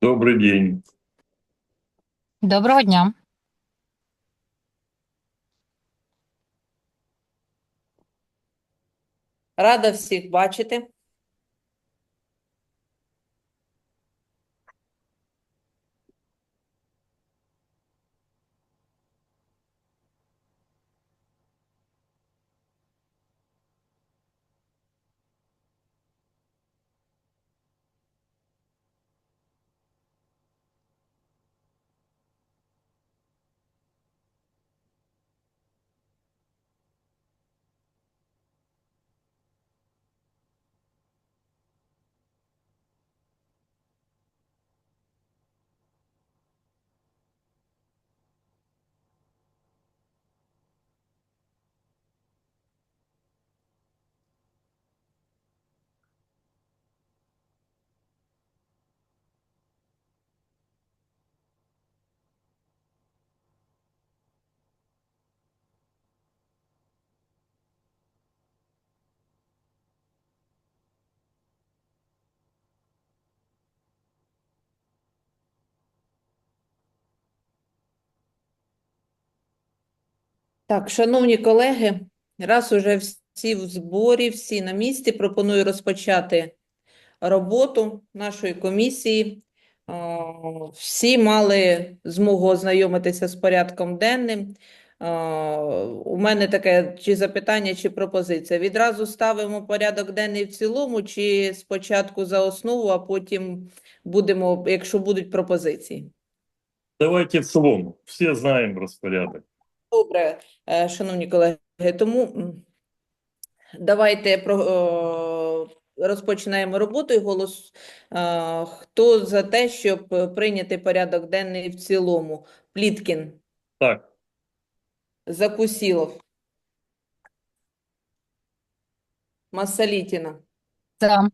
Добрый день. Доброго дня. Рада всіх бачити. Так, шановні колеги, раз уже всі в зборі, всі на місці, пропоную розпочати роботу нашої комісії. Всі мали змогу ознайомитися з порядком денним. У мене таке чи запитання, чи пропозиція. Відразу ставимо порядок денний в цілому, чи спочатку за основу, а потім будемо, якщо будуть пропозиції. Давайте в целом. Все знаем распорядок. Добре, е, шановні колеги, тому давайте про, розпочинаємо роботу і голос. е, Хто за те, щоб прийняти порядок денний в цілому? Пліткін, Так, Закусілов, Масалітіна, За.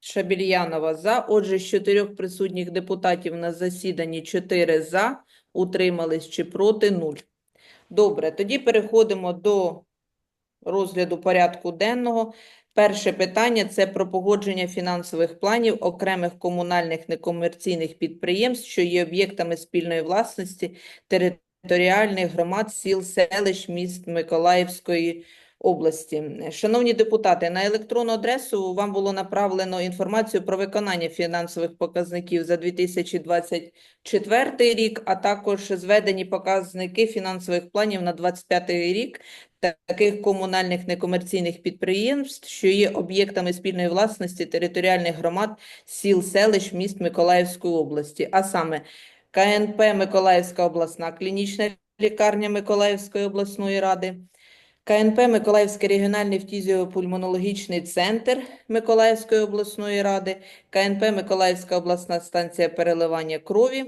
Шабільянова за. Отже, з чотирьох присутніх депутатів на засіданні чотири за, утримались чи проти нуль. Добре, тоді переходимо до розгляду порядку денного. Перше питання – це про погодження фінансових планів окремих комунальних некомерційних підприємств, що є об'єктами спільної власності територіальних громад, сіл, селищ, міст Миколаївської області. Шановні депутати, на електронну адресу вам було направлено інформацію про виконання фінансових показників за 2024 рік, а також зведені показники фінансових планів на 2025 рік таких комунальних некомерційних підприємств, що є об'єктами спільної власності територіальних громад, сіл, селищ, міст Миколаївської області, а саме КНП Миколаївська обласна клінічна лікарня Миколаївської обласної ради, КНП Миколаївський регіональний фтізіопульмонологічний центр Миколаївської обласної ради, КНП Миколаївська обласна станція переливання крові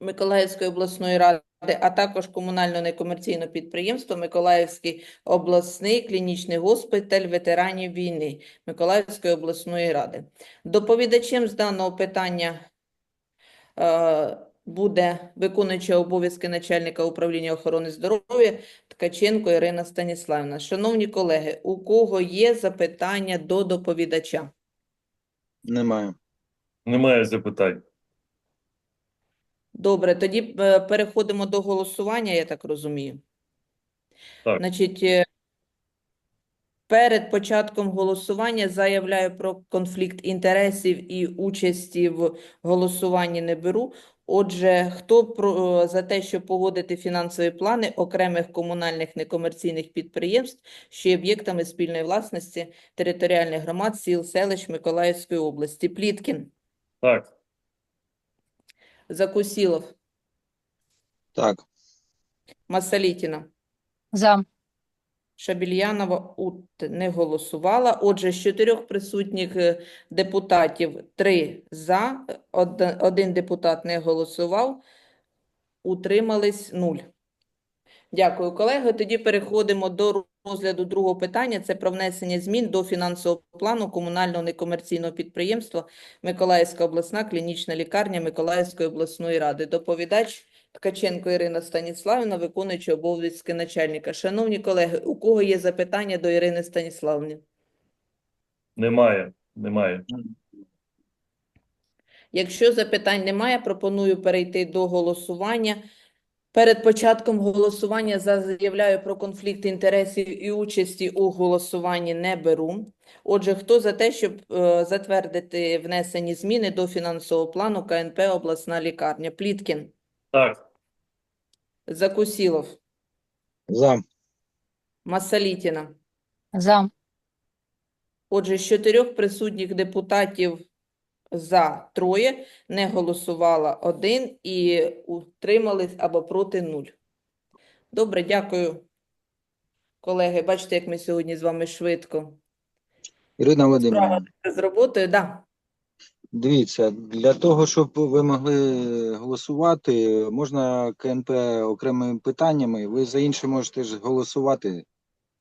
Миколаївської обласної ради, а також комунальне некомерційне підприємство Миколаївський обласний клінічний госпіталь ветеранів війни Миколаївської обласної ради. Доповідачем з даного питання е, буде виконуюча обов'язки начальника управління охорони здоров'я Ткаченко Ірина Станіславівна. Шановні колеги, у кого є запитання до доповідача? Немає. немає запитань. Добре, тоді е, переходимо до голосування, я так розумію. Так. Значить, е, перед початком голосування заявляю про конфлікт інтересів і участі в голосуванні не беру. Отже, хто про, е, за те, щоб погодити фінансові плани окремих комунальних некомерційних підприємств, що є об'єктами спільної власності територіальних громад, сіл, селищ Миколаївської області? Пліткін, Так, Закусілов, Так, Масалітіна. За. Шабільянова ут не голосувала. Отже, з чотирьох присутніх е, депутатів три за, од- один депутат не голосував, утримались нуль. Дякую, колеги. Тоді переходимо до розгляду другого питання. Це про внесення змін до фінансового плану комунального некомерційного підприємства Миколаївська обласна клінічна лікарня Миколаївської обласної ради. Доповідач Ткаченко Ірина Станіславівна, виконуюча обов'язки начальника. Шановні колеги, у кого є запитання до Ірини Станіславівни? немає, немає. Якщо запитань немає, пропоную перейти до голосування. Перед початком голосування заявляю про конфлікт інтересів і участі у голосуванні не беру. Отже, хто за те, щоб е, затвердити внесені зміни до фінансового плану КНП «Обласна лікарня»? Пліткін, Так, Закусілов, За. Масалітіна. За. Отже, з чотирьох присутніх депутатів за троє, не голосувала один і утримались або проти нуль. Добре, дякую, колеги. Бачите, як ми сьогодні з вами швидко Ірина Володимирівна, з роботою. Да. Дивіться, для того, щоб ви могли голосувати, можна КНП окремими питаннями, ви за інше можете ж голосувати.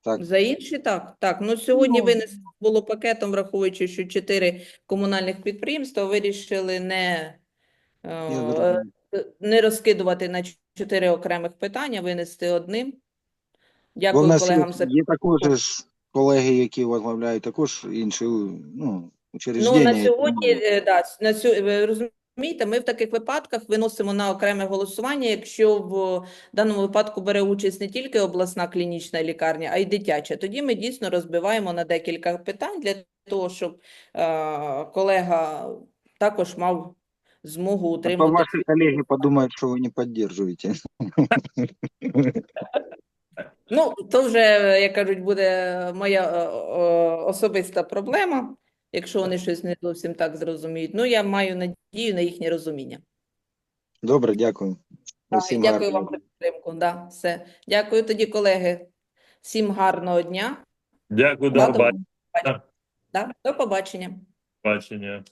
Так, За інші так. Так, ну сьогодні Ну. винесено було пакетом, враховуючи, що чотири комунальних підприємства вирішили не, е, не розкидувати на чотири окремих питання, винести одним. Дякую колегам за є також ж колеги, які возглавляють також інші ну, Ну, на сьогодні, е, да, на ви розумієте, ми в таких випадках виносимо на окреме голосування, якщо в даному випадку бере участь не тільки обласна клінічна лікарня, а й дитяча. Тоді ми дійсно розбиваємо на декілька питань для того, щоб е, колега також мав змогу А утримати. ваши коллеги подумают, что вы не поддерживаете. Ну, то вже, як кажуть, буде моя е, е, особиста проблема, якщо вони щось не зовсім так зрозуміють. Ну, я маю надію на їхнє розуміння. Добре, дякую. Так, Усім Дякую гарного вам за підтримку. Да, все. Дякую тоді, колеги. Всім гарного дня. дякую, до до побачення. побачення. Да, до побачення. побачення.